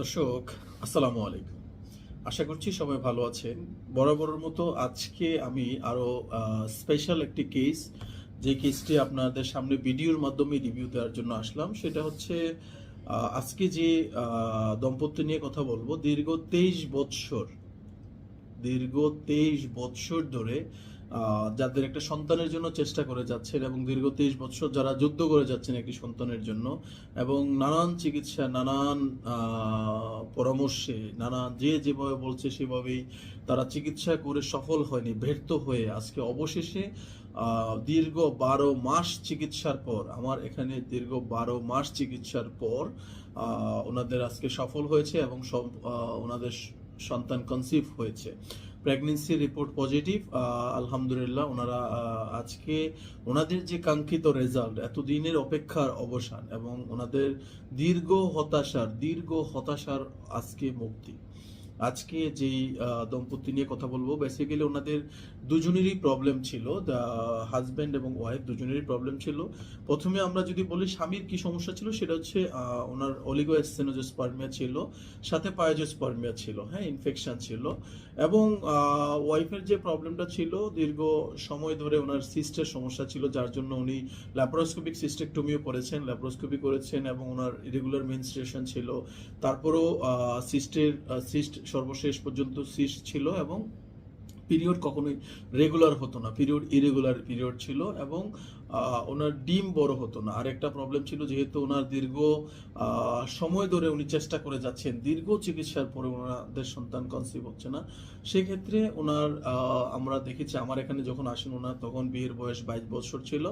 দর্শক, আসসালামু আলাইকুম। আশা করছি সবাই ভালো আছেন। বরাবরের মতো আজকে আমি আরও স্পেশাল একটি কেস যে কেসটি আপনাদের সামনে ভিডিওর মাধ্যমে রিভিউ দেওয়ার জন্য আসলাম। সেটা হচ্ছে আজকে যে দম্পতি নিয়ে কথা বলব, দীর্ঘ তেইশ বৎসর, দীর্ঘ তেইশ বৎসর ধরে যাদের একটা সন্তানের জন্য চেষ্টা করে যাচ্ছেন এবং দীর্ঘ তেইশ বছর যারা যুদ্ধ করে যাচ্ছেন একটি সন্তানের জন্য এবং নানান চিকিৎসা, নানান পরামর্শে নানা যে যেভাবে বলছে সেভাবেই তারা চিকিৎসা করে সফল হয়নি, ব্যর্থ হয়ে আজকে অবশেষে দীর্ঘ বারো মাস চিকিৎসার পর, আমার এখানে দীর্ঘ বারো মাস চিকিৎসার পর ওনাদের আজকে সফল হয়েছে এবং সব ওনাদের সন্তান কনসিভ হয়েছে। প্রেগনেন্সি রিপোর্ট পজিটিভ আলহামদুলিল্লাহ, ওনারা আজকে ওনাদের যে কাঙ্ক্ষিত রেজাল্ট এতদিনের অপেক্ষার অবসান এবং ওনাদের দীর্ঘ হতাশার দীর্ঘ হতাশার আজকে মুক্তি। আজকে যেই দম্পতি নিয়ে কথা বলব বেসিক্যালি ওনাদের দুজনেরই প্রবলেম ছিল হাজব্যান্ড এবং ওয়াইফ দুজনেরই প্রবলেম ছিল। প্রথমে আমরা যদি বলি স্বামীর কি সমস্যা ছিল, সেটা হচ্ছে ওনার অলিগো স্পার্মিয়া ছিল, সাথে পায়োজোস্পার্মিয়া ছিল হ্যাঁ ইনফেকশন ছিল। এবং ওয়াইফের যে প্রবলেমটা ছিল, দীর্ঘ সময় ধরে ওনার সিস্টের সমস্যা ছিল, যার জন্য উনি ল্যাপারোস্কোপিক সিস্টেকটমিও করেছেন ল্যাপারোস্কোপি করেছেন এবং ওনার ইরেগুলার মেনস্ট্রেশন ছিল। তারপরেও সিস্টের সিস্ট সর্বশেষ পর্যন্ত সিস ছিল এবং পিরিয়ড কখনোই রেগুলার হতো না। পিরিয়ড ইরেগুলার পিরিয়ড ছিল এবং ওনার ডিম বড় হতো না। আর একটা প্রবলেম ছিল যেহেতু ওনার দীর্ঘ সময় ধরে উনি চেষ্টা করে যাচ্ছেন, দীর্ঘ চিকিৎসার পরে ওনাদের সন্তান কনসিভ হচ্ছে না। সেক্ষেত্রে ওনার আমরা দেখেছি, আমার এখানে যখন আসেন ওনার, তখন বিয়ের বয়স বাইশ বছর ছিল।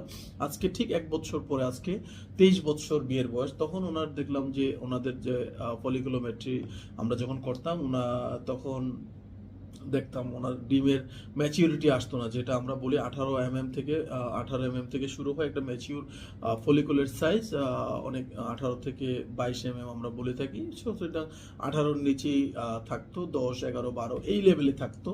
আজকে ঠিক এক বছর পরে, আজকে তেইশ বছর বিয়ের বয়স। তখন ওনার দেখলাম যে, ওনাদের যে ফলিকুলোমেট্রি আমরা যখন করতাম, ওনা তখন দেখতাম ওনার ডিমের ম্যাচিউরিটি আসতো না, যেটা আমরা বলি আঠারো এম এম থেকে আঠারো এম এম থেকে শুরু হয় একটা ম্যাচিউর ফলিকুলের সাইজ অনেক আঠারো থেকে বাইশ এম এম আমরা বলে থাকি। সো সেটা আঠারোর নিচেই থাকতো, দশ, এগারো, বারো, এই লেভেলে থাকতো।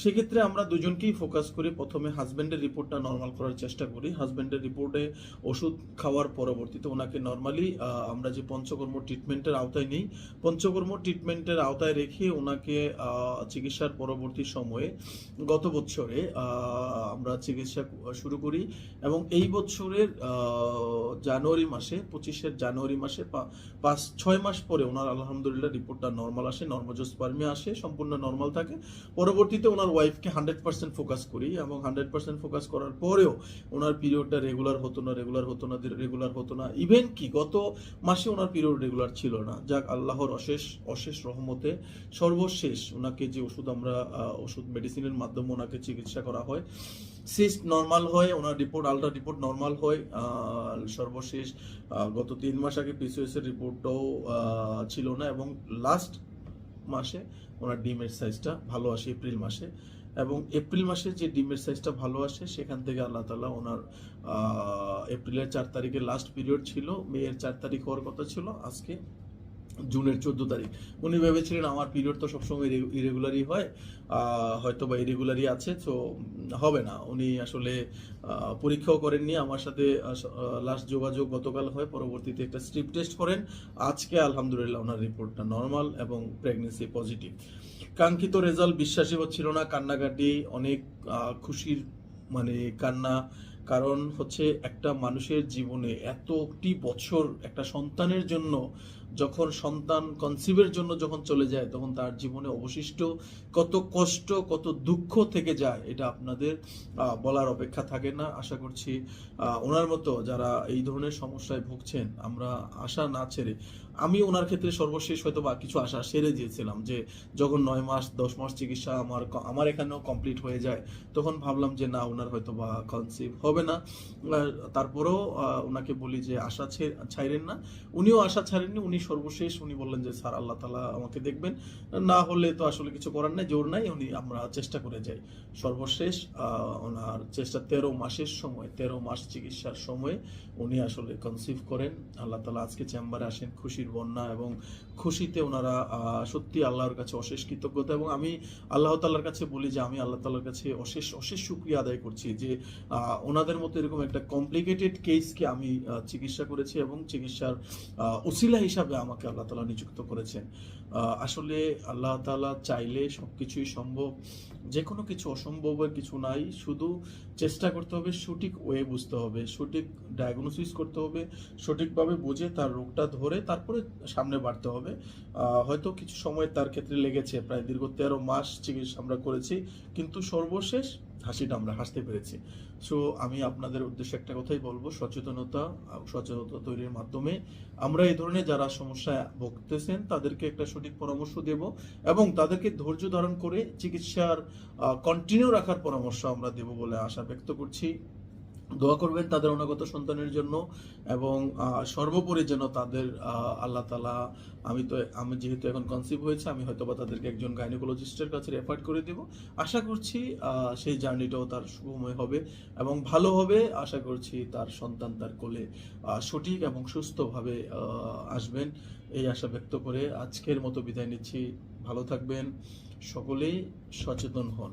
সেক্ষেত্রে আমরা দুজনকেই ফোকাস করি প্রথমে হাজব্যান্ডের রিপোর্টটা নর্মাল করার চেষ্টা করি। হাজব্যান্ডের রিপোর্টে ওষুধ খাওয়ার পরবর্তীতে ওনাকে নর্মালি আমরা যে পঞ্চকর্ম ট্রিটমেন্টের আওতায় নেই, পঞ্চকর্ম ট্রিটমেন্টের আওতায় রেখে ওনাকে চিকিৎসার পরবর্তী সময়ে গত বছরে আমরা চিকিৎসা শুরু করি এবং এই বছরের জানুয়ারি মাসে পঁচিশের জানুয়ারি মাসে পাঁচ, ছয় মাস পরে ওনার আলহামদুলিল্লাহ রিপোর্টটা নর্মাল আসে নর্মোজোস্পার্মিয়া আসে, সম্পূর্ণ নর্মাল থাকে। পরবর্তীতে ওনার ওয়াইফকে হান্ড্রেড পার্সেন্ট ফোকাস করি এবং হান্ড্রেড পার্সেন্ট ফোকাস করার পরেও ওনার পিরিয়ডটা রেগুলার হতো না রেগুলার হতো না রেগুলার হতো না। ইভেন কি, গত মাসে ওনার পিরিয়ড রেগুলার ছিল না। যাক, আল্লাহর অশেষ অশেষ রহমতে সর্বশেষ ওনাকে যে ওষুধ আমরা আহ, ওষুধ মেডিসিনের মাধ্যমে ওনাকে চিকিৎসা করা হয়। সিস্ট নর্মাল হয় ওনার রিপোর্ট আলট্রা রিপোর্ট নর্মাল হয়। সর্বশেষ গত তিন মাস আগে পিসিওএস এর রিপোর্টটাও ছিল না এবং লাস্ট মাসে ওনার ডিমের সাইজটা ভালো আসে এপ্রিল মাসে। এবং এপ্রিল মাসে যে ডিমের সাইজটা ভালো আসে সেখান থেকে আল্লাহ তালা ওনার এপ্রিলের চার তারিখের লাস্ট পিরিয়ড ছিল মেয়ের চার তারিখ হওয়ার কথা ছিল আজকে জুনের চোদ্দ তারিখ। উনি ভেবেছিলেন আমার পিরিয়ড তো সবসময় ইরেগুলারই হয় হয়তো বা ইরেগুলারই আছে, তো হবে না। উনি আসলে পরীক্ষাও করেননি। আমার সাথে লাস্ট যোগাযোগ গতকাল হয়, পরবর্তীতে একটা স্ট্রিপ টেস্ট করেন। আজকে আলহামদুলিল্লাহ ওনার রিপোর্টটা নর্মাল এবং প্রেগনেন্সি পজিটিভ কাঙ্ক্ষিত রেজাল্ট বিশ্বাসই হচ্ছিল না। কান্নাকাটি, অনেক খুশির মানে কান্না। কারণ হচ্ছে একটা মানুষের জীবনে এতটি বছর একটা সন্তানের জন্য যখন সন্তান কনসিভের জন্য যখন চলে যায়, তখন তার জীবনে অবশিষ্ট কত কষ্ট, কত দুঃখ থেকে যায়, এটা আপনাদের বলার অপেক্ষা থাকে না। আশা করছি ওনার মতো যারা এই ধরনের সমস্যায় ভুগছেন, আমরা আশা না ছেড়ে, আমি ওনার ক্ষেত্রে সর্বশেষ হয়তো বা কিছু আশা সেরে দিয়েছিলাম যে, যখন নয় মাস, দশ মাস চিকিৎসা আমার আমার এখানেও কমপ্লিট হয়ে যায়, তখন ভাবলাম যে, না, ওনার হয়তো বা কনসিভ হবে না। তারপরেও ওনাকে বলি যে, আশা ছাইরেন না। উনিও আশা ছাড়েননি, উনি সর্বশেষ উনি বললেন যে, স্যার, আল্লাহ তালা আমাকে দেখবেন। না হলে তো আসলে কিছু করার নাই, জোর নাই, উনি আমরা চেষ্টা করে যাই। সর্বশেষ ওনার চেষ্টা তেরো মাসের সময়, তেরো মাস চিকিৎসার সময় উনি আসলে কনসিভ করেন। আল্লাহ তালা আজকে চেম্বারে আসেন খুশির বন্যা এবং খুশিতে ওনারা সত্যি আল্লাহর কাছে অশেষ কৃতজ্ঞতা এবং আমি আল্লাহ তাল্লার কাছে বলি যে, আমি আল্লাহ তাল্লার কাছে অশেষ অশেষ শুক্রিয়া আদায় করছি যে ওনাদের মতো এরকম একটা কমপ্লিকেটেড কেসকে আমি চিকিৎসা করেছি এবং চিকিৎসার উসিলা হিসাবে আমাকে আল্লাহ তালা নিযুক্ত করেছেন। আসলে আল্লাহ তালা চাইলে সবকিছুই সম্ভব যে কোনো কিছু অসম্ভবের কিছু নাই, শুধু চেষ্টা করতে হবে সঠিক ওয়ে বুঝতে হবে, সঠিক ডায়াগনোসিস করতে হবে, সঠিকভাবে বুঝে তার রোগটা ধরে তারপরে সামনে বাড়তে হবে। হয়তো কিছু সময় তার ক্ষেত্রে লেগেছে, প্রায় দীর্ঘ তেরো মাস চিকিৎসা আমরা করেছি, কিন্তু সর্বশেষ হাসিটা আমরা হাসতে পেরেছি। সো আমি আপনাদের উদ্দেশ্যে একটা কথাই বলব, সচেতনতা সচেতনতা তৈরির মাধ্যমে আমরা এই ধরনের যারা সমস্যায় ভুগতেছেন, তাদেরকে একটা সঠিক পরামর্শ দেব এবং তাদেরকে ধৈর্য ধারণ করে চিকিৎসার কন্টিনিউ রাখার পরামর্শ আমরা দেব বলে আশা ব্যক্ত করছি। দোয়া করবেন তাদের অনাগত সন্তানের জন্য এবং সর্বোপরি যেন তাদের আল্লাহ তালা আমি তো, আমি যেহেতু এখন কনসিভ হয়েছে, আমি হয়তো বা তাদেরকে একজন গাইনোকোলজিস্টের কাছে রেফার করে দেব। আশা করছি সেই জার্নিটাও তার শুভময় হবে এবং ভালো হবে। আশা করছি তার সন্তান তার কোলে সঠিক এবং সুস্থভাবে আসবেন এই আশা ব্যক্ত করে। আজকের মতো বিদায় নিচ্ছি। ভালো থাকবেন। সকলেই সচেতন হন।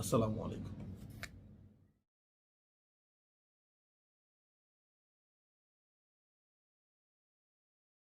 আসসালামু আলাইকুম।